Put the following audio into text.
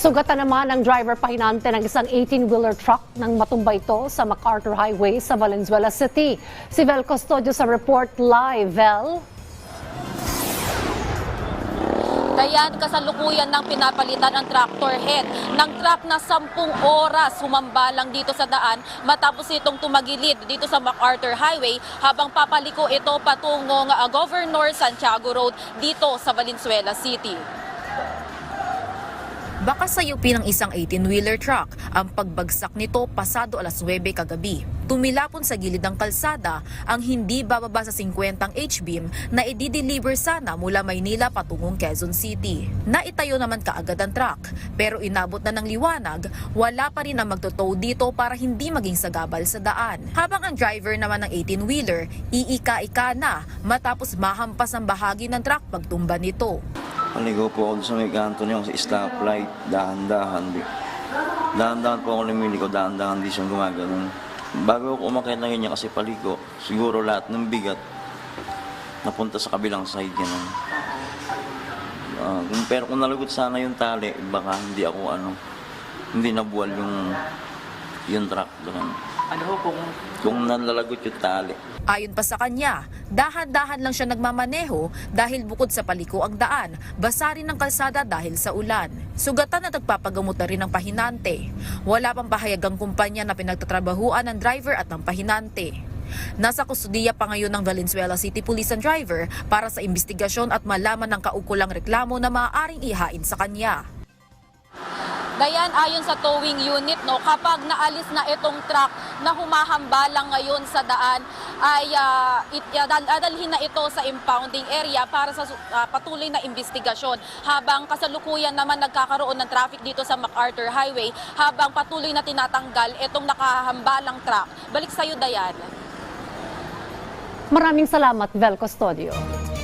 Sugatan naman ang driver pahinante ng isang 18-wheeler truck nang matumba ito sa MacArthur Highway sa Valenzuela City. Si Vel Custodio sa report live. Vel? Dayan, kasalukuyan ng pinapalitan ang tractor head ng truck na 10 oras humambalang dito sa daan matapos itong tumagilid dito sa MacArthur Highway habang papaliko ito patungong uh, Governor Santiago Road dito sa Valenzuela City. Baka sayupi ng isang 18-wheeler truck ang pagbagsak nito pasado alas 9 kagabi. Tumilapon sa gilid ng kalsada ang hindi bababa sa 50 H-beam na i-deliver sana mula Maynila patungong Quezon City. Naitayo naman kaagad ang truck pero inabot na ng liwanag, wala pa rin ang magtotow dito para hindi maging sagabal sa daan. Habang ang driver naman ng 18-wheeler, iika-ika na matapos mahampas ang bahagi ng truck pagtumba nito. Paligo po ako sa may kanto niyo sa stoplight, dahan-dahan. Dahan-dahan po ako lumiligo, dahan-dahan di siya gumagano'n. Bago ako umakit na ganyan kasi paligo, siguro lahat ng bigat napunta sa kabilang side. Ah, kung- pero kung nalagot sana yung tali, baka hindi ako ano, hindi nabuwal yung yung truck doon. Ano ho kung Kung nalalagot yung tali. Ayon pa sa kanya, dahan-dahan lang siya nagmamaneho dahil bukod sa paliko ang daan, basa rin ng kalsada dahil sa ulan. Sugatan na nagpapagamot na rin ng pahinante. Wala pang pahayag ang kumpanya na pinagtatrabahuan ng driver at ng pahinante. Nasa kustudiya pa ngayon ng Valenzuela City Police ang driver para sa investigasyon at malaman ng kaukulang reklamo na maaaring ihain sa kanya. Dayan, ayon sa towing unit, no, kapag naalis na itong truck na humahambalang ngayon sa daan, ay ah, it, dal- dadalhin na ito sa impounding area para sa ah, patuloy na investigasyon. Habang kasalukuyan naman nagkakaroon ng traffic dito sa MacArthur Highway, habang patuloy na tinatanggal itong nakahambalang truck. Balik sa'yo, Dayan. Maraming salamat, Vel Custodio.